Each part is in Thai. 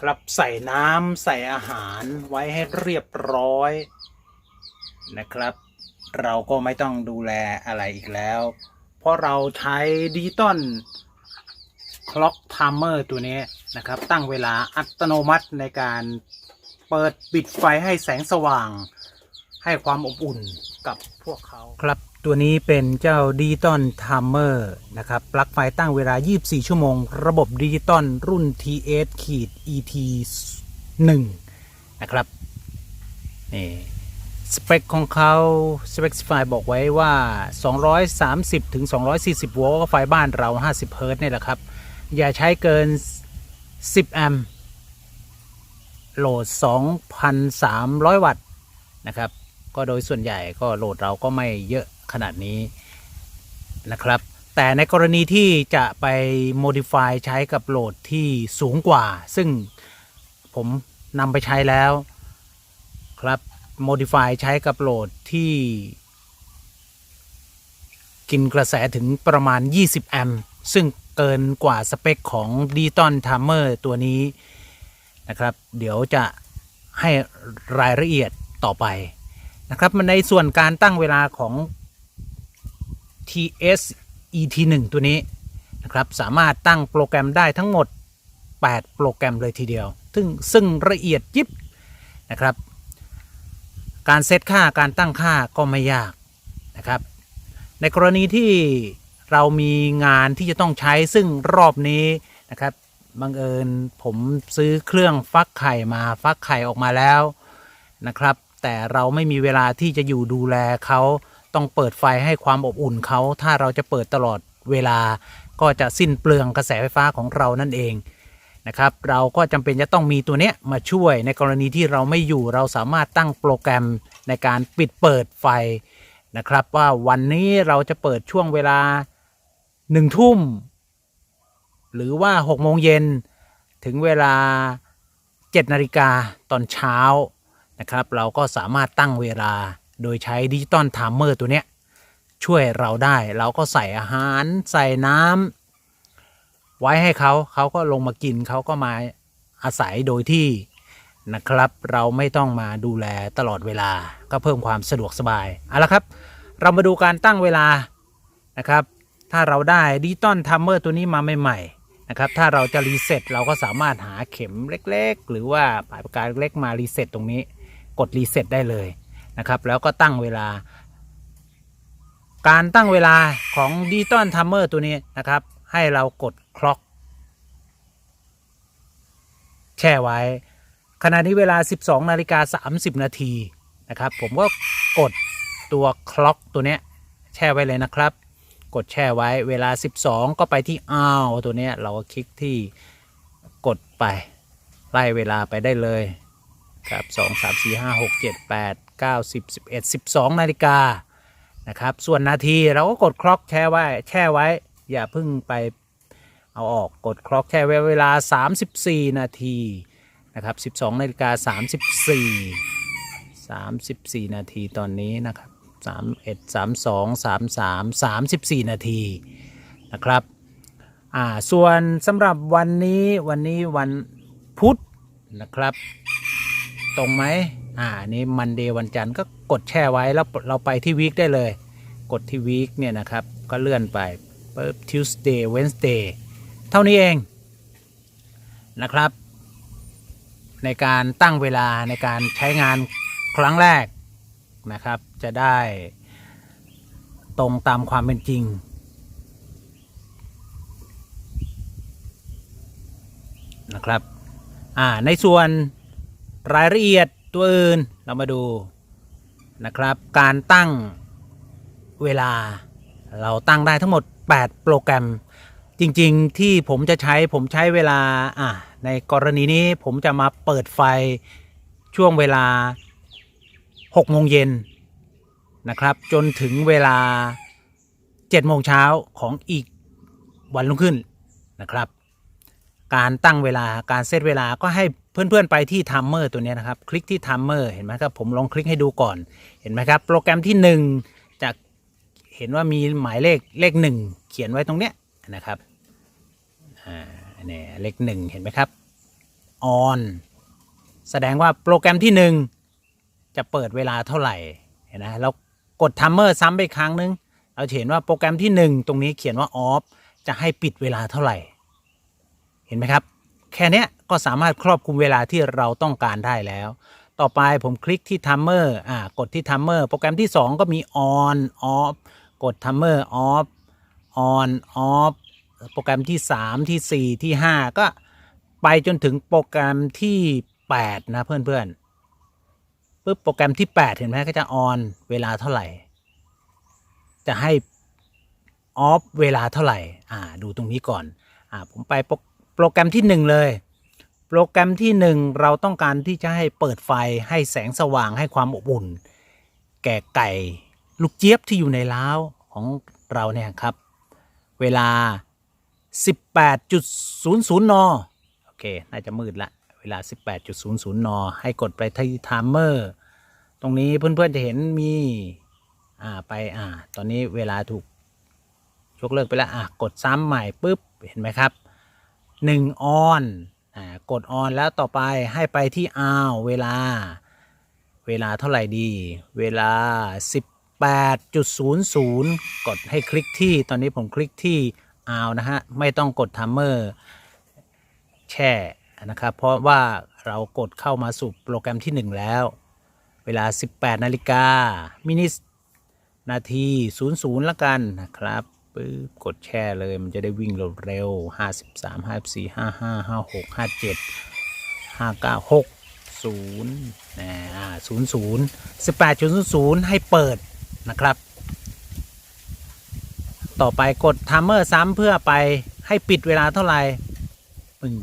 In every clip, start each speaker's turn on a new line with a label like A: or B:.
A: ครับใส่น้ำใส่อาหารไว้ให้เรียบร้อยนะครับ เราก็ไม่ต้องดูแลอะไรอีกแล้ว เพราะเราใช้ดิจิตอลคล็อกไทม์เมอร์ตัวนี้นะครับ ตั้งเวลาอัตโนมัติในการเปิดปิดไฟให้แสงสว่าง ให้ความอบอุ่นกับพวกเขาครับ ตัวนี้เป็นเจ้าดิจิตอลไทม์เมอร์นะครับ ปลั๊กไฟตั้งเวลา 24 ชั่วโมง ระบบดิจิตอลรุ่น TS ขีด ET 1นะครับ นี่ สเปคของเขา Specify บอกไว้ว่า 230 ถึง 240 โวลต์ก็ไฟบ้านเรา 50 เฮิร์ตซ์นี่แหละครับ อย่าใช้เกิน 10 แอมป์โหลด 2,300 วัตต์นะครับ ก็โดยส่วนใหญ่ก็โหลดเราก็ไม่เยอะ ขนาดนี้นะครับ แต่ในกรณีที่จะไป modify ใช้กับโหลดที่สูงกว่า ซึ่งผมนำไปใช้แล้วครับ modify ใช้กับโหลดที่ กินกระแสถึงประมาณ 20 แอมป์ซึ่งเกินกว่าสเปคของ d ีตอน t ท m เมอร์ตัวนี้นะครับ เดี๋ยวจะให้รายละเอียดต่อไปนะครับมันในส่วนการตั้งเวลาของ TS ET1 ตัวนี้นะครับสามารถตั้งโปรแกรมได้ทั้งหมด 8 โปรแกรมเลยทีเดียว ซึ่งซึ่งละเอียดยิบนะครับ การเซตค่าการตั้งค่าก็ไม่ยากนะครับ ในกรณีที่เรามีงานที่จะต้องใช้ซึ่งรอบนี้นะครับบังเอิญผมซื้อเครื่องฟักไข่มาฟักไข่ออกมาแล้วนะครับ แต่เราไม่มีเวลาที่จะอยู่ดูแลเขา ต้องเปิดไฟให้ความอบอุ่นเขา ถ้าเราจะเปิดตลอดเวลา ก็จะสิ้นเปลืองกระแสไฟฟ้าของเรานั่นเองนะครับ เราก็จำเป็นจะต้องมีตัวเนี้ยมาช่วยในกรณีที่เราไม่อยู่เราสามารถตั้งโปรแกรมในการปิดเปิดไฟนะครับ ว่าวันนี้เราจะเปิดช่วงเวลาหนึ่งทุ่ม หรือว่า6โมงเย็นถึงเวลา7นาฬิกาตอนเช้านะครับ เราก็สามารถตั้งเวลา โดยใช้ดิจิตอลไทม์เมอร์ตัวเนี้ยช่วยเราได้เราก็ใส่อาหารใส่น้ำไว้ให้เขาเขาก็ลงมากินเขาก็มาอาศัยโดยที่นะครับ เราไม่ต้องมาดูแลตลอดเวลาก็เพิ่มความสะดวกสบายเอาละครับ เรามาดูการตั้งเวลานะครับ ถ้าเราได้ดิจิตอลไทม์เมอร์ตัวนี้มาใหม่ๆนะครับ ถ้าเราจะรีเซ็ตเราก็สามารถหาเข็มเล็กๆ หรือว่าปลายปากกาเล็กๆมารีเซ็ตตรงนี้ กดรีเซ็ตได้เลย นะครับ แล้วก็ตั้งเวลา การตั้งเวลาของดิจิตอลไทม์เมอร์ตัวนี้นะครับ ให้เรากดคล็อก แช่ไว้ ขณะนี้เวลา 12นาฬิกา30 นาทีนะครับ ผมก็กดตัวคล็อกตัวนี้แช่ไว้เลยนะครับ กดแช่ไว้เวลา 12 ก็ไปที่อ้าวตัวนี้เราก็คลิกที่กดไปไล่เวลาไปได้เลย ครับ2 3 4 5 6 7 8 9 10 11 12นาฬิกานะครับ ส่วนนาทีเราก็กดคล็อกแช่ไว้แช่ไว้ อย่าเพิ่งไปเอาออกกดคล็อกแช่ไว้เวลา 34 นาทีนะครับ 12นาฬิกา34 34 นาทีตอนนี้นะครับ 31 32 33 34 นาทีนะครับอ่าส่วนสำหรับวันนี้วันนี้วันพุธนะครับ ตรงไหมอ่านี่มันเดย์วันจันทร์ก็กดแช่ไว้แล้วเราไปที่วีคได้เลย กดที่วีคเนี่ยนะครับ ก็เลื่อนไปปุ๊บ Tuesday Wednesday เท่านี้เองนะครับ ในการตั้งเวลาในการใช้งานครั้งแรกนะครับ จะได้ตรงตามความเป็นจริงนะครับ อ่า ในส่วน รายละเอียดตัวอื่นเรามาดูนะครับ การตั้งเวลาเราตั้งได้ทั้งหมด 8 โปรแกรม จริงๆที่ผมจะใช้ผมใช้เวลาอ่าในกรณีนี้ผมจะมาเปิดไฟช่วงเวลา6โมงเย็นนะครับ จนถึงเวลา7โมงเช้าของอีกวันรุ่งขึ้นนะครับ การตั้งเวลาการเซตเวลาก็ให้ เพื่อนๆไปที่ทัมเมอร์ตัวนี้นะครับ คลิกที่ทัมเมอร์เห็นไหมครับผมลองคลิกให้ดูก่อนเห็นไหมครับ โปรแกรมที่ 1 จะเห็นว่ามีหมายเลขเลขหนึ่งเขียนไว้ตรงเนี้ยนะครับอ่าเนี่ยเลขหนึ่งเห็นไหมครับ on แสดงว่าโปรแกรมที่ 1 จะเปิดเวลาเท่าไหร่เห็นไหมเรากดทัมเมอร์ซ้ำไปอีกครั้งนึงเราเห็นว่าโปรแกรมที่ 1 ตรงนี้เขียนว่า off จะให้ปิดเวลาเท่าไหร่ เห็นไหมครับ แค่นี้ก็สามารถครอบคลุมเวลาที่เราต้องการได้แล้ว ต่อไปผมคลิกที่ timer อ่ากดที่ timer โปรแกรมที่ 2 ก็มี on off กด timer off on off โปรแกรมที่ 3 ที่ 4 ที่ 5 ก็ไปจนถึงโปรแกรมที่ 8 นะเพื่อนๆปุ๊บโปรแกรมที่ 8 เห็นไหมก็จะ on เวลาเท่าไหร่ จะให้ off เวลาเท่าไหร่ อ่า ดูตรงนี้ก่อน อ่า ผมไปโปร โปรแกรมที่ 1 เลย โปรแกรมที่ 1 เราต้องการที่จะให้เปิดไฟให้แสงสว่างให้ความอบอุ่น แก่ไก่ลูกเจี๊ยบที่อยู่ในเล้าของเราเนี่ยครับ เวลา 18.00 น โอเค น่าจะมืดละ เวลา 18.00 น ให้กดไปที่ไทม์เมอร์ ตรงนี้เพื่อนๆจะเห็นมี อ่า ไป อ่า ตอนนี้เวลาถูกยกเลิกไปแล้ว อะ กดซ้ำใหม่ปุ๊บ เห็นไหมครับ 1 ออนอ่ากดออนแล้วต่อไปให้ไปที่อ้าวเวลา เวลาเท่าไหร่ดี เวลา 18.00 กดให้คลิกที่ตอนนี้ผมคลิกที่อ้าวนะฮะ ไม่ต้องกดทัมเมอร์แช่นะครับ เพราะว่าเรากดเข้ามาสู่โปรแกรมที่ 1 แล้ว เวลา 18 นาฬิกามินินาที 00ละกันนะครับ ปึ๊บกดแช่เลยมันจะได้วิ่งเร็วๆ53 54 55 56 57 59 60นะอ่า00 18.00ให้เปิดนะครับ ต่อไปกดทัมเมอร์ซ้ำเพื่อไปให้ปิดเวลาเท่าไหร่ปึ้ง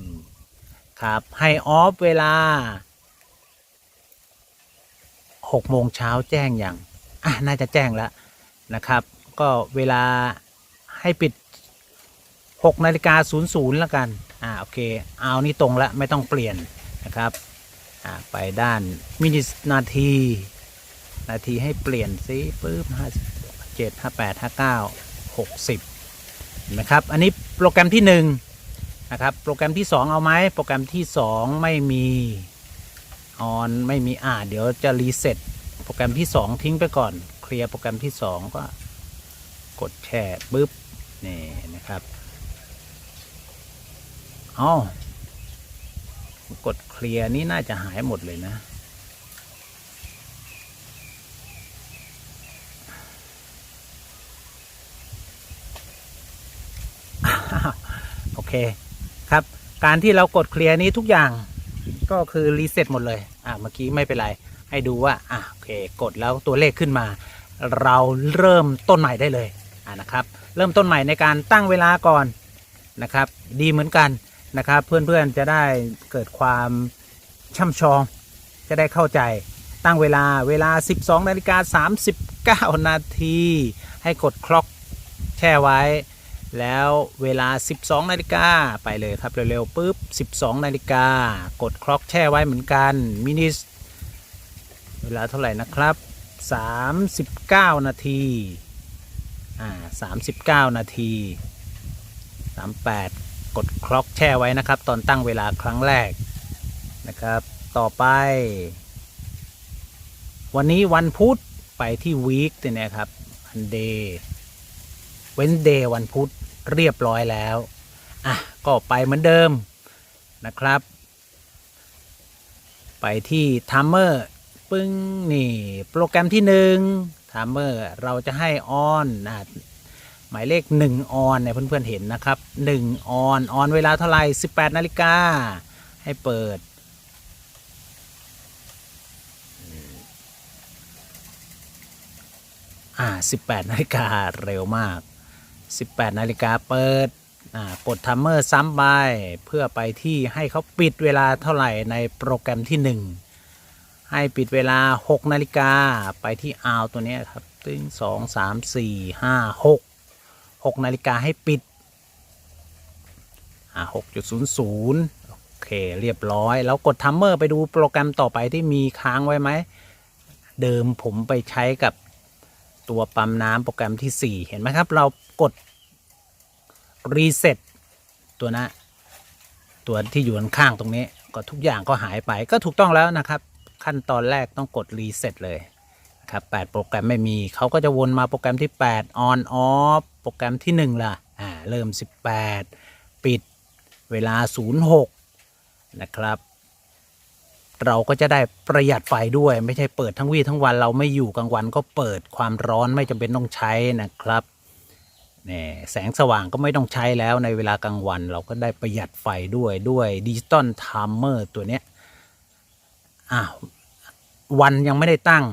A: ครับให้ออฟเวลา6โมงเช้าแจ้งอย่าง อะ น่าจะแจ้งแล้วนะครับ ก็เวลา ให้ปิด6นาฬิกา00แล้วกัน อ่า โอเค เอานี่ตรงแล้วไม่ต้องเปลี่ยนนะครับ อ่า ไปด้านมินินาที นาทีให้เปลี่ยนซิปึ๊บห้าเจ็ดห้าแปดห้าเก้าหกสิบเห็นไหมครับ อันนี้โปรแกรมที่หนึ่งนะครับ โปรแกรมที่สองเอาไหม โปรแกรมที่สองไม่มีออนไม่มีอ่าเดี๋ยวจะรีเซ็ตโปรแกรมที่สองทิ้งไปก่อน เคลียร์โปรแกรมที่สองก็กดแช่ปึ๊บ นี่นะครับอ๋อกดเคลียร์นี่น่าจะหายหมดเลยนะโอเคครับ การที่เรากดเคลียร์นี้ทุกอย่างก็คือรีเซ็ตหมดเลย อะเมื่อกี้ไม่เป็นไร ให้ดูว่า อะโอเค กดแล้วตัวเลขขึ้นมา เราเริ่มต้นใหม่ได้เลย อะนะครับ เริ่มต้นใหม่ในการตั้งเวลาก่อนนะครับ ดีเหมือนกันนะครับ เพื่อนๆจะได้เกิดความช่ำชอง จะได้เข้าใจตั้งเวลาเวลา 12นาฬิกา39 นาที ให้กดคล็อกแช่ไว้ แล้วเวลา 12นาฬิกาไปเลยครับเร็วๆปุ๊บ 12นาฬิกากดคล็อกแช่ไว้เหมือนกันมินิเวลาเท่าไหร่นะครับ 39 นาที อ่า39นาที38กดคล็อกแช่ไว้นะครับ ตอนตั้งเวลาครั้งแรกนะครับ ต่อไป วันนี้วันพุธไปที่วีคเนี่ยครับอันเดย์เว้นเดย์วันพุธเรียบร้อยแล้ว อะ ก็ไปเหมือนเดิมนะครับ ไปที่ทัมเมอร์ปึ้งนี่ โปรแกรมที่หนึ่ง ทัมเมอร์เราจะให้ออนนะหมายเลข 1 ออนเนี่ยเพื่อนๆเห็นนะครับ 1 ออนออนเวลาเท่าไหร่ 18 นาฬิกา ให้เปิด อ่า 18 นาฬิกาเร็วมาก 18 นาฬิกาเปิด อ่ากดทัมเมอร์ซ้ำไป เพื่อไปที่ให้เขาปิดเวลาเท่าไหร่ในโปรแกรมที่ 1 ให้ปิดเวลา 6 นาฬิกาไปที่อาวตัวนี้ครับตึงสองสามสี่ห้าหกหกนาฬิกาให้ปิดอ่าหกจุดศูนย์ศูนย์โอเคเรียบร้อย แล้วกดทัมเมอร์ไปดูโปรแกรมต่อไปที่มีค้างไว้ไหม เดิมผมไปใช้กับตัวปั๊มน้ำโปรแกรมที่ 4 เห็นไหมครับ เรากด รีเซ็ตตัวนะ ตัวที่อยู่ข้างตรงนี้ ก็ทุกอย่างก็หายไปก็ถูกต้องแล้วนะครับ ขั้นตอนแรกต้องกดรีเซ็ตเลยครับ8โปรแกรมไม่มีเขาก็จะวนมาโปรแกรมที่ 8 on off โปรแกรมที่ 1 ล่ะ อ่า เริ่ม 18 ปิดเวลา 06 นะครับ เราก็จะได้ประหยัดไฟด้วย ไม่ใช่เปิดทั้งวี่ทั้งวันเราไม่อยู่กลางวันก็เปิดความร้อนไม่จำเป็นต้องใช้นะครับนี่แสงสว่างก็ไม่ต้องใช้แล้วในเวลากลางวัน เราก็ได้ประหยัดไฟด้วยด้วยดิจิตอลไทม์เมอร์ตัวเนี้ย อ้าวันยังไม่ได้ตั้ง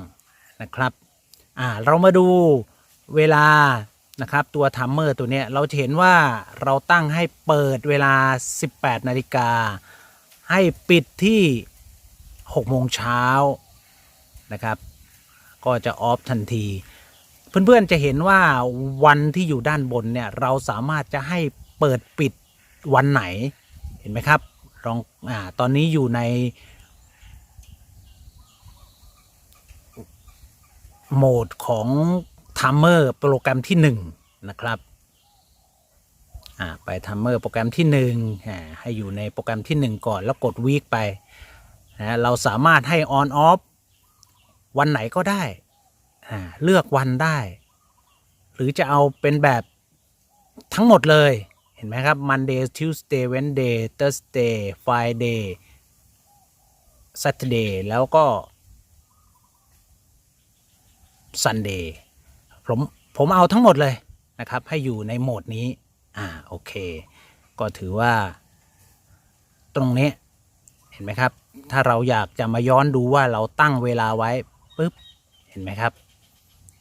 A: นะครับอ่าเรามาดูเวลานะครับตัวไทม์เมอร์ตัวเนี้ยเราจะเห็นว่าเราตั้งให้เปิดเวลา 18 นาฬิกา ให้ปิดที่ 6 โมงเช้านะครับ ก็จะออฟทันที เพื่อนๆจะเห็นว่าวันที่อยู่ด้านบนเนี่ยเราสามารถจะให้เปิดปิดวันไหนเห็นไหมครับลองอ่าตอนนี้อยู่ใน โหมดของทัมเมอร์โปรแกรมที่1นะครับไปทัมเมอร์โปรแกรมที่1อ่าให้อยู่ในโปรแกรมที่ 1 ก่อนแล้วกดวีคไปนะเราสามารถให้ on off วันไหนก็ได้เลือกวันได้ หรือจะเอาเป็นแบบทั้งหมดเลยเห็นไหมครับ Monday Tuesday Wednesday Thursday Friday Saturday แล้วก็ Sunday ผมผมเอาทั้งหมดเลยนะครับ ให้อยู่ในโหมดนี้ อ่า โอเค ก็ถือว่า ตรงนี้เห็นไหมครับ ถ้าเราอยากจะมาย้อนดูว่าเราตั้งเวลาไว้ปุ๊บ เห็นไหมครับ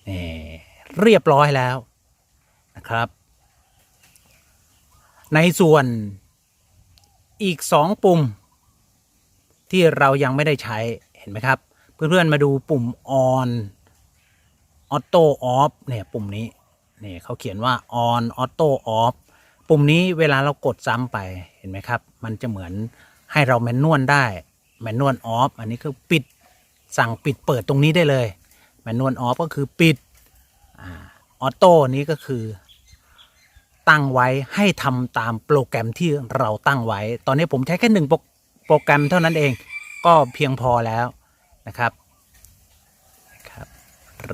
A: นี่เรียบร้อยแล้วนะครับ ในส่วนอีกสองปุ่ม ที่เรายังไม่ได้ใช้เห็นไหมครับ เพื่อนๆมาดูปุ่ม on auto off เนี่ยปุ่มนี้เนี่ยเขาเขียนว่า on auto off ปุ่มนี้เวลาเรากดซ้ำไปเห็นไหมครับ มันจะเหมือนให้เราแมนนวลได้แมนนวลออฟอันนี้คือปิดสั่งปิดเปิดตรงนี้ได้เลยแมนนวลออฟก็คือปิดออโต้นี้ก็คือ ตั้งไว้ให้ทำตามโปรแกรมที่เราตั้งไว้ ตอนนี้ผมใช้แค่หนึ่งโปรแกรมเท่านั้นเอง ก็เพียงพอแล้วนะครับ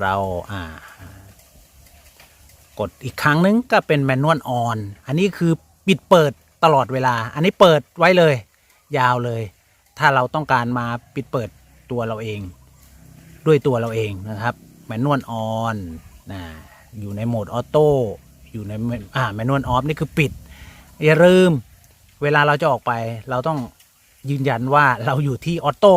A: เราอ่ากดอีกครั้งนึงก็เป็นแมนนวลออน อันนี้คือปิดเปิดตลอดเวลา อันนี้เปิดไว้เลย ยาวเลย ถ้าเราต้องการมาปิดเปิดตัวเราเอง ด้วยตัวเราเองนะครับแมนนวลออนนะอยู่ในโหมดออโต้อยู่ในอ่าแมนนวลออฟนี่คือปิดอย่าลืม เวลาเราจะออกไป เราต้องยืนยันว่าเราอยู่ที่ออโต้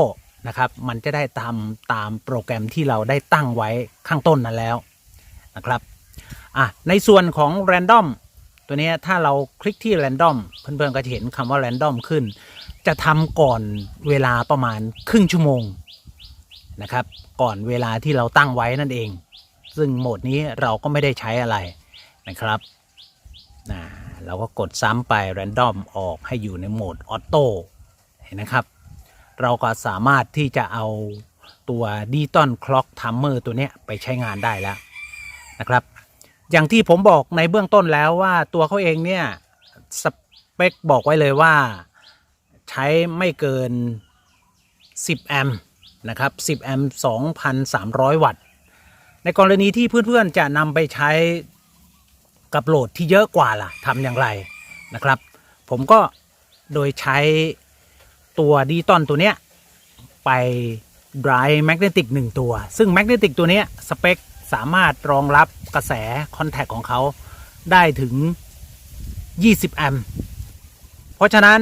A: นะครับมันจะได้ตามตามโปรแกรมที่เราได้ตั้งไว้ข้างต้นนั้นแล้วนะครับอะในส่วนของ Random ตัวนี้ถ้าเราคลิกที่ Random เพื่อนๆก็จะเห็นคำว่า Random ขึ้น จะทำก่อนเวลาประมาณครึ่งชั่วโมงนะครับก่อนเวลาที่เราตั้งไว้นั่นเอง ซึ่งโหมดนี้เราก็ไม่ได้ใช้อะไรนะครับนะเราก็กดซ้ำไป Random ออกให้อยู่ในโหมดออโต้เห็นนะครับ เราก็สามารถที่จะเอาตัวดิจิตอลคล็อกทัมเมอร์ตัวนี้ไปใช้งานได้แล้วนะครับ อย่างที่ผมบอกในเบื้องต้นแล้วว่าตัวเขาเองเนี่ยสเปคบอกไว้เลยว่าใช้ไม่เกิน 10 แอมป์นะครับ 10 แอมป์ 2,300 วัตต์ ในกรณีที่เพื่อนๆจะนำไปใช้กับโหลดที่เยอะกว่าล่ะทำอย่างไรนะครับ ผมก็โดยใช้ ตัวดิจิตอลตัวเนี้ยไป drive magnetic 1ตัว ซึ่ง magnetic ตัวเนี้ยสเปคสามารถรองรับกระแสคอนแทคของเขาได้ถึง 20 แอมป์เพราะฉะนั้น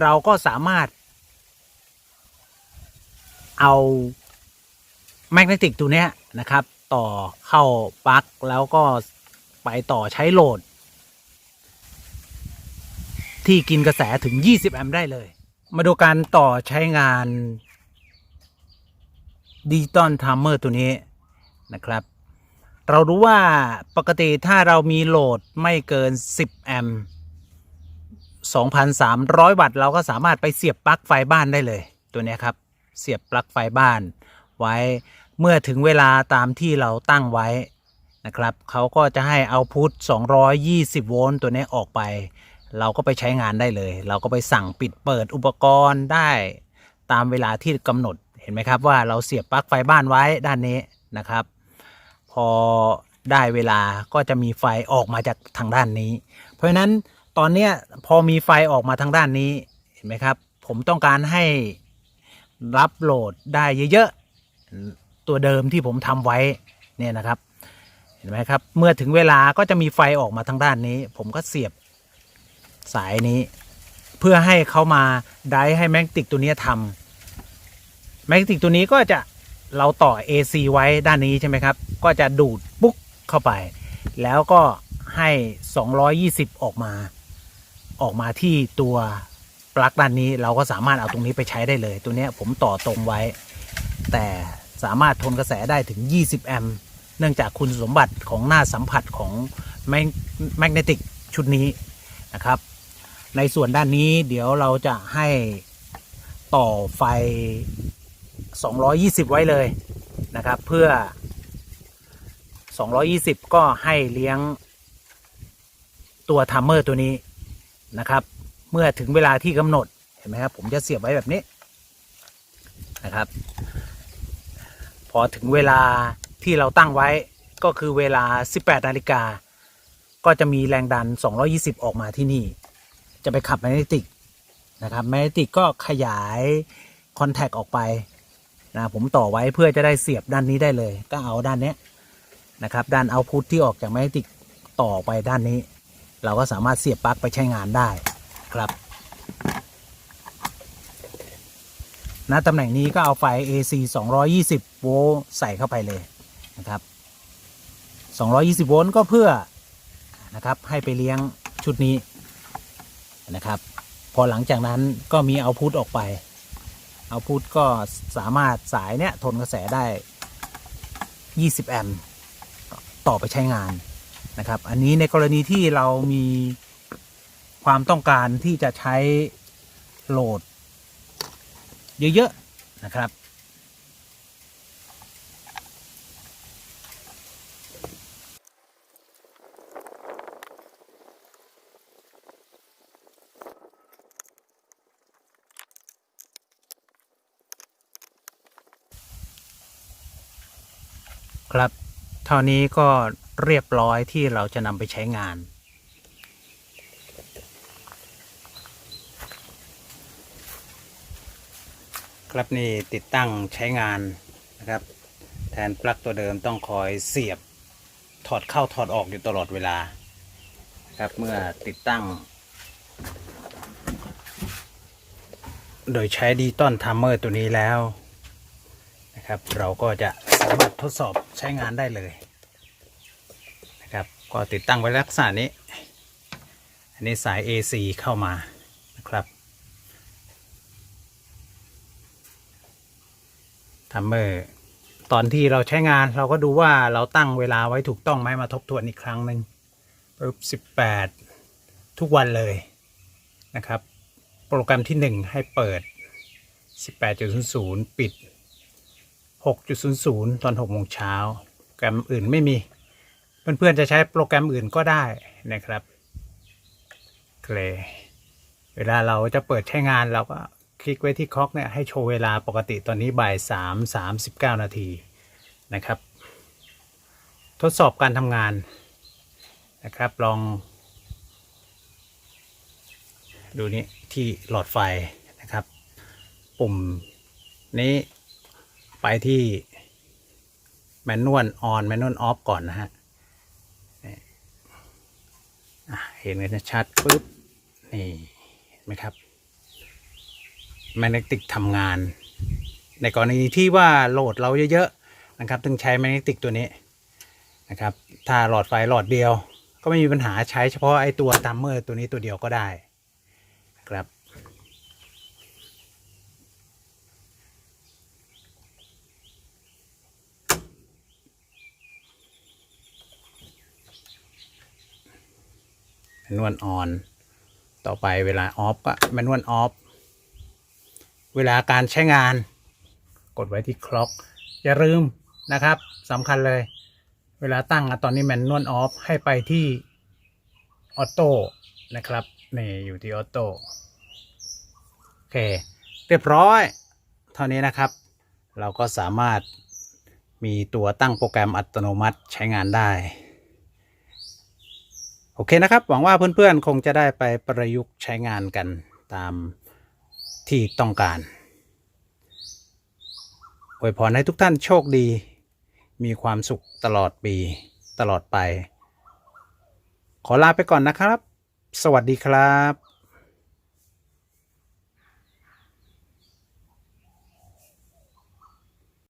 A: เราก็สามารถ เอาแมกเนติกตัวเนี้ยนะครับ ต่อเข้าปลั๊กแล้วก็ไปต่อใช้โหลด ที่กินกระแสถึง 20 แอมป์ได้เลย มาดูการต่อใช้งานดิจิตอลทัมเมอร์ตัวนี้นะครับ เรารู้ว่าปกติถ้าเรามีโหลดไม่เกิน 10 แอมป์ 2,300 วัตต์ เราก็สามารถไปเสียบปลั๊กไฟบ้านได้เลย ตัวนี้ครับ เสียบปลั๊กไฟบ้าน ไว้เมื่อถึงเวลาตามที่เราตั้งไว้นะครับ เขาก็จะให้เอาพุท 220 โวลต์ตัวนี้ออกไป เราก็ไปใช้งานได้เลย เราก็ไปสั่งปิดเปิดอุปกรณ์ได้ ตามเวลาที่กำหนดเห็นไหมครับว่าเราเสียบปลั๊กไฟบ้านไว้ด้านนี้นะครับ พอได้เวลาก็จะมีไฟออกมาจากทางด้านนี้ เพราะฉะนั้นตอนนี้พอมีไฟออกมาทางด้านนี้เห็นไหมครับ ผมต้องการให้รับโหลดได้เยอะๆ ตัวเดิมที่ผมทำไว้เนี่ยนะครับ เห็นไหมครับ เมื่อถึงเวลาก็จะมีไฟออกมาทางด้านนี้ ผมก็เสียบ สายนี้ เพื่อให้เขามาได้ให้แมกติกตัวนี้ทำแมกติกตัวนี้ก็จะเราต่อ AC ไว้ด้านนี้ใช่ไหมครับ ก็จะดูดปุ๊กเข้าไป แล้วก็ให้ 220 ออกมา ออกมาที่ตัวปลั๊กด้านนี้ เราก็สามารถเอาตรงนี้ไปใช้ได้เลย ตัวนี้ผมต่อตรงไว้ แต่สามารถทนกระแสได้ถึง 20 แอมป์เนื่องจากคุณสมบัติของหน้าสัมผัสของแมกเนติกชุดนี้นะครับ ในส่วนด้านนี้เดี๋ยวเราจะให้ต่อไฟ 220 ไว้เลยนะครับ เพื่อ 220 ก็ให้เลี้ยงตัวทัมเมอร์ตัวนี้นะครับ เมื่อถึงเวลาที่กำหนดเห็นไหมครับ ผมจะเสียบไว้แบบนี้นะครับ พอถึงเวลาที่เราตั้งไว้ก็คือเวลา 18 นาฬิกา ก็จะมีแรงดัน 220 ออกมาที่นี่ จะไปขับแมกเนติกนะครับแมกเนติกก็ขยายคอนแทคออกไปนะผมต่อไว้เพื่อจะได้เสียบด้านนี้ได้เลย ก็เอาด้านนี้นะครับ ด้านเอาพุทที่ออกจากแมกเนติกต่อไปด้านนี้ เราก็สามารถเสียบปลั๊กไปใช้งานได้ครับณตำแหน่งนี้ก็เอาไฟ AC 220 โวลต์ใส่เข้าไปเลยนะครับ 220 โวลต์ก็เพื่อนะครับให้ไปเลี้ยงชุดนี้ นะครับ พอหลังจากนั้นก็มีเอาพุทออกไป เอาพุทก็สามารถสายเนี้ยทนกระแสได้ 20 แอมป์ต่อไปใช้งานนะครับ อันนี้ในกรณีที่เรามีความต้องการที่จะใช้โหลด เยอะ ๆ นะครับ เท่านี้ก็เรียบร้อยที่เราจะนำไปใช้งาน ครับนี่ติดตั้งใช้งานนะครับ แทนปลั๊กตัวเดิมต้องคอยเสียบถอดเข้าถอดออกอยู่ตลอดเวลาครับเมื่อติดตั้ง โดยใช้ดิจิตอลทัมเมอร์ตัวนี้แล้วนะครับ เราก็จะสามารถทดสอบ ใช้งานได้เลยนะครับ ก็ติดตั้งไว้ลักษณะนี้ อันนี้สาย AC เข้ามานะครับทัมเมอร์ตอนที่เราใช้งานเราก็ดูว่าเราตั้งเวลาไว้ถูกต้องไหมมาทบทวนอีกครั้งหนึ่งปุ๊บสิบแปดทุกวันเลยนะครับ โปรแกรมที่หนึ่งให้เปิดสิบแปด จุดศูนย์ศูนย์ปิดหกจุดศูนย์ศูนย์ตอนหกโมงเช้าโปรแกรมอื่นไม่มี เพื่อนๆจะใช้โปรแกรมอื่นก็ได้นะครับเคลเวลาเราจะเปิดใช้งานเราก็คลิกไว้ที่คล็อกเนี่ยให้โชว์เวลาปกติตอนนี้บ่ายสามสามสิบเก้านาทีนะครับ ทดสอบการทำงานนะครับลอง ดูนี่ที่หลอดไฟนะครับ ปุ่มนี้ ไปที่แมนนวลออนแมนนวลออฟก่อนนะฮะเห็นกันชัดปุ๊บ นี่เห็นไหมครับแมกเนติกทำงาน ในกรณีที่ว่าโหลดเราเยอะๆนะครับต้องใช้แมกเนติกตัวนี้นะครับ ถ้าหลอดไฟหลอดเดียว ก็ไม่มีปัญหาใช้เฉพาะไอตัวตัมเมอร์ตัวนี้ตัวเดียวก็ได้ครับ นนวลออน ต่อไปเวลาออฟก็แมนนวลออฟเวลาการใช้งาน กดไว้ที่คล็อก อย่าลืมนะครับสำคัญเลย เวลาตั้งอะตอนนี้แมนนวลออฟให้ไปที่ออโต้นะครับนี่อยู่ที่ออโต้โอเค เรียบร้อย เท่านี้นะครับ เราก็สามารถมีตัวตั้งโปรแกรมอัตโนมัติใช้งานได้ โอเคนะครับ หวังว่าเพื่อนๆ คงจะได้ไปประยุกต์ใช้งานกันตามที่ต้องการอวยพรให้ทุกท่านโชคดี มีความสุขตลอดปี ตลอดไป ขอลาไปก่อนนะครับ สวัสดีครับ